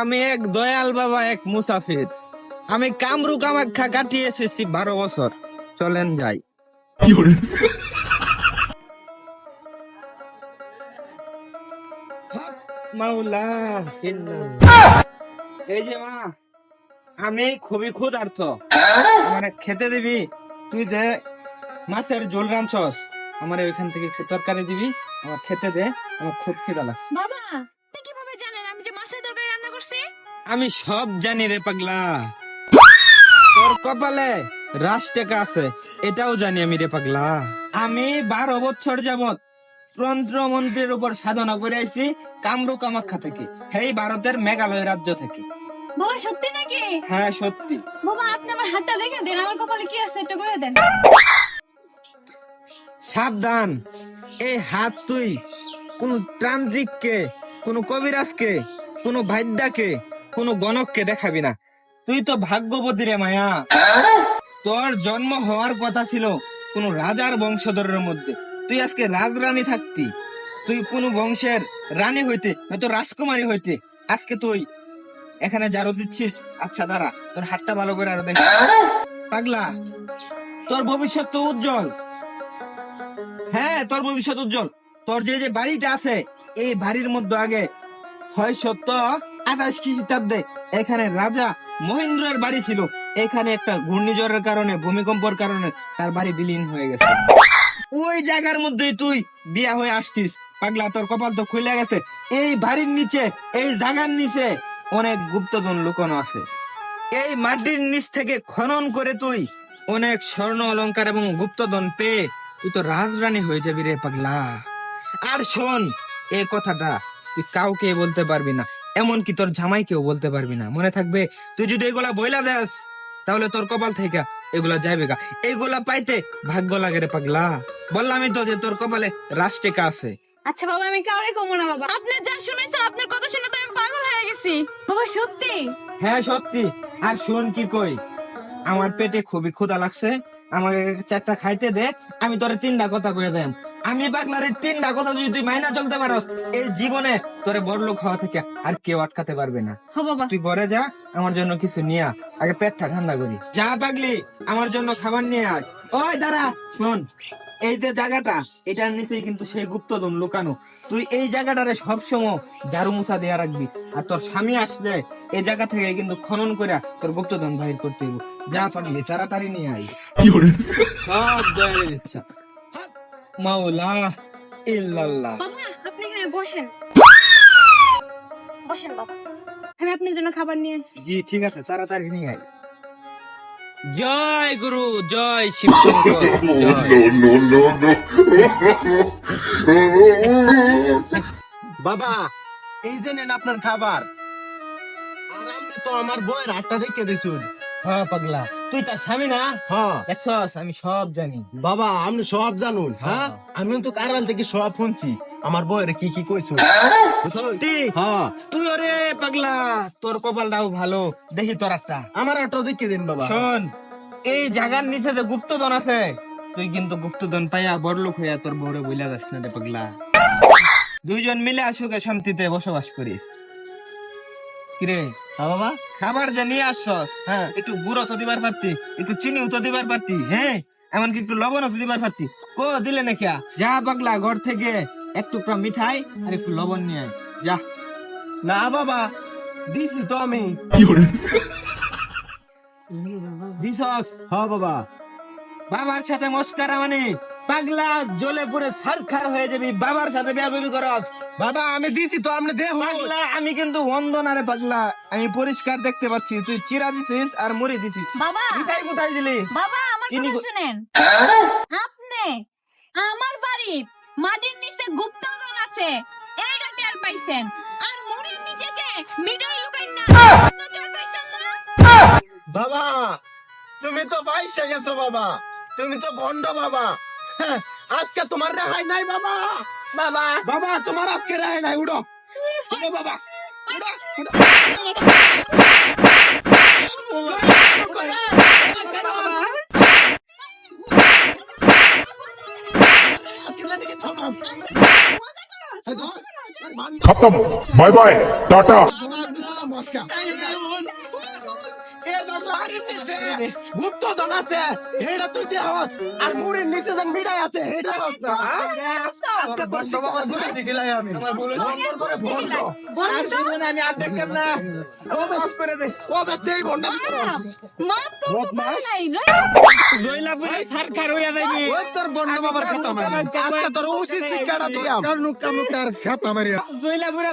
আমি এক দয়াল বাবা, এক মুসাফির। আমি কামরু কামাখ্যা কাটিয়ে এসেছি বারো বছর। চলেন যাই। এই যে মা, আমি খুবই ক্ষুধার্ত। আমার খেতে দিবি? তুই যে মাছের ঝোল রাঁধছস, আমার ওইখান থেকে তরকারি দিবি, আমার খেতে দে, আমার খুব খিদা লাগছে। আমি সব জানি রে পাগলা। তোর কপালে রাস টেকা আছে এটাও জানি আমি রে পাগলা। আমি বারো বছর যাবত তন্ত্র মন্ত্রের উপর সাধনা করে আইছি কামরু কামাখ্যা থেকে এই ভারতের মেঘালয় রাজ্য থেকে। বাবা সত্যি নাকি? হ্যাঁ সত্যি। বাবা আপনি আমার হাতটা দেখে দেন আমার কপালে কি আছে একটু করে দেন। সাবধান এই হাত তুই। কোন ত্রান্ত্রিককে কোন কবিরাজকে কোন ভাইদ্যাকে কোন গণককে দেখাবি না। তুই তো ভাগ্যবতী রে মায়া। তোর জন্ম হওয়ার কথা ছিল কোন রাজার বংশধরের মধ্যে। তুই আজকে রাজরানী থাকতি। তুই কোন বংশের রানী হইতে হয়তো রাজকুমারী হইতে আজকে তুই এখানে জারো দিচ্ছিস। আচ্ছা দাঁড়া, তোর হাতটা ভালো করে আর দেখ। পাগলা, তোর ভবিষ্যৎ তো উজ্জ্বল। হ্যাঁ তোর ভবিষ্যৎ উজ্জ্বল। তোর যে যে বাড়িটা আছে, এই বাড়ির মধ্যে আগে ছয় সত্য আঠাশ খ্রিস্টাব্দে এখানে রাজা মহেন্দ্রের বাড়ি ছিল। এখানে একটা ঘূর্ণিঝড়ের কারণে, ভূমিকম্পর কারণে তার বাড়ি বিলীন হয়ে গেছে। ওই জায়গার মধ্যেই তুই বিয়া হয়ে আসছিস। পাগলা, তোর কপাল তো খুলে গেছে। এই বাড়ির নিচে, এই জায়গার নিচে অনেক গুপ্তধন লুকানো আছে। এই মাটির নিচ থেকে খনন করে তুই অনেক স্বর্ণ অলংকার এবং গুপ্তধন পেয়ে তুই তো রাজরানী হয়ে যাবি রে পাগলা। আর শোন এই কথাটা তুই কাউকে বলতে পারবি না। এমনকি তোর জামাইকেও বলতে পারবি না। মনে থাকবে তুই যদি এগুলা বইলা দেস তাহলে তোর কপাল থেকে এগুলা যাইবে গা। এগুলা পাইতে ভাগ্য লাগে রে পাগলা। বললামই তো যে তোর কপালে রাষ্ট্রিকা আছে। আচ্ছা বাবা আমি কাউরে কমো না বাবা। আপনি যা শুনাইছেন আপনার কথা শুনে তো আমি পাগল হয়ে গেছি। বাবা সত্যি? হ্যাঁ সত্যি। আর শোন কি কই আমার পেটে খুবই ক্ষুধা লাগছে। আমাকে চারটা খাইতে দে আমি তোরে তিনটা কথা কয়ে দেন আমি পাগলারে তিনটা কথা যদি তুই মাইনা চলতে পারস এই জীবনে তোরে বড়লোক হওয়া থেকে আর কেউ আটকাতে পারবে না। হো বাবা। তুই ঘরে যা আমার জন্য কিছু নিয়ে আয়। আগে পেটটা ঠান্ডা করি। যা পাগলি আমার জন্য খাবার নিয়ে আয়। ওই দাঁড়া শোন এই যে জায়গাটা এটার নিচেই কিন্তু সেই গুপ্তধন লুকানো। তুই এই জায়গাটারে সবসময় ঝাড়ু মুছা দেয়া রাখবি। আর তোর স্বামী আসলে এই জায়গা থেকে কিন্তু খনন করে তোর গুপ্তধন বাহির করতে হইব। যা পাগলি তাড়াতাড়ি নিয়ে আই সব দয়ালের ইচ্ছা। মাওলা ইল্লাল্লাহ। বাবা আপনি এখানে বসেন। বসেন বাবা। আমি আপনার জন্য খাবার নিয়ে জি ঠিক আছে তাড়াতাড়ি নিয়ে আয়। জয় গুরু জয় শিব. বাবা এই যে নেন আপনার খাবার। আর তো আমার বইয়ের হাতটা দেখে দিছুন হ্যাঁ পাগলা। তুই তার স্বামী না? হ্যাঁ। দেখছস আমি সব জানি। বাবা আপনি সব জানুন হ্যাঁ? আমি তো কারাল থেকে সব শুনছি। আমার বইয়ের কি কি কইছুন সত্যি? হ্যাঁ। তুই ওরে পাগলা তোর কপালটাও ভালো। দেখি তোর একটা। আমার হাতটা দেখে দিন বাবা। শোন এই জায়গার নিচে যে গুপ্তধন আছে তুই কিন্তু গুপ্তধন পাইয়া বড়লোক হইয়া তোর বউরে বইলা যাস না রে পাগলা। দুইজন মিলে আসুকে শান্তিতে বসবাস করিস। কিরে? হ্যাঁ বাবা। খাবার যে নিয়ে আসছস হ্যাঁ। একটু গুঁড়ো তো দিবার পারতি একটু চিনিও তো দিবার পারতি হ্যাঁ? এমনকি একটু লবণও তো দিবার পারতি। কো দিলে না কিয়া যা পাগলা ঘর থেকে এক টুকরা মিঠাই আর একটু লবণ নিয়ে আয়। যা। না বাবা দিছি তো আমি। দিছস? হ্যাঁ বাবা। বাবার সাথে মস্কারা মানে? পাগলা জ্বলে পুরে সারখার হয়ে যাবি বাবার সাথে বেয়াদবি করস। বাবা আমি দিছি তো আপনি দেহ। পাগলা আমি কিন্তু অন্ধ না রে পাগলা। আমি পরিষ্কার দেখতে পাচ্ছি তুই চিরা দিছিস আর মুড়ি দিছিস। বাবা! মিঠাই কোথায় দিলি? বাবা আমার কথা শুনেন। আপনি আমার বাড়ির মাটির নিচে গুপ্তধন আছে। এইটা টের পাইছেন। আর মুড়ির নিচে যে মিঠাই লুকাই না টের পাইছেন না। বাবা তুমি তো পয়সা গেছো বাবা। তুমি তো ভন্ড বাবা। হ্যাঁ, আজকে তোমার রেহাই নাই বাবা। বাবা। বাবা তোমার আজকে রেহাই নাই উড়ো উড়ো বাবা। উড়ো উড়ো আজকে না দিকে গুপ্ত ধন আছে। হেডা তুই দেহ আর মুড়ির নিচে যেন মিঠাই আছে হেডা হস হ্যাঁ? ওই তোর বন্ধ বাবার খাতা তোর ওসি শিক্ষাটা দিয়াম তোর নুক্কা মুক্কার খাতা মারি জয়লাপুরে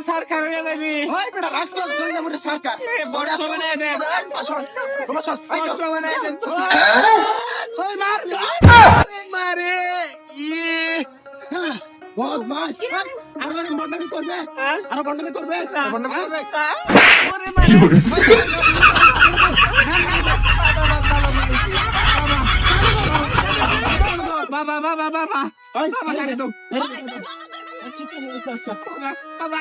বড় বানাইছে তো। ওই মার মারে ইয়ে বহুত মার আর বন্ডামি করবে আর বন্ডামি করবে বন্ডামি করবে ওরে বাবা বাবা বাবা ওই বাবা কারে দাও বাবা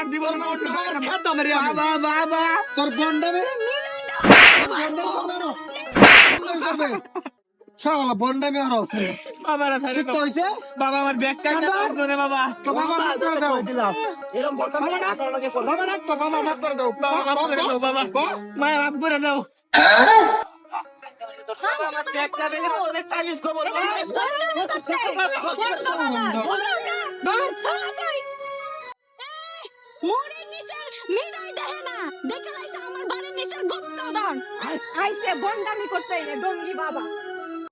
বাবা খাদ্য মেরে বাবা বন্ডামি শালা বন্ডামি আর আছে বাবা রা ছাড়ে দাও। হইছে বাবা আমার ব্যাগ কাটতে দাও রে বাবা। বাবা মাফ করে দাও। দিলাম? এরকম বন্ডামি বাবা রাখ তো বাবা মাফ করে দাও। বাবা মাফ করে দাও বাবা। মায়া মাফ করে দাও। বাবা দেখে লাইছে আমার বাড়ির নিচের গুপ্তধন। আইসে বন্ডামি করতে ডঙ্গি বাবা।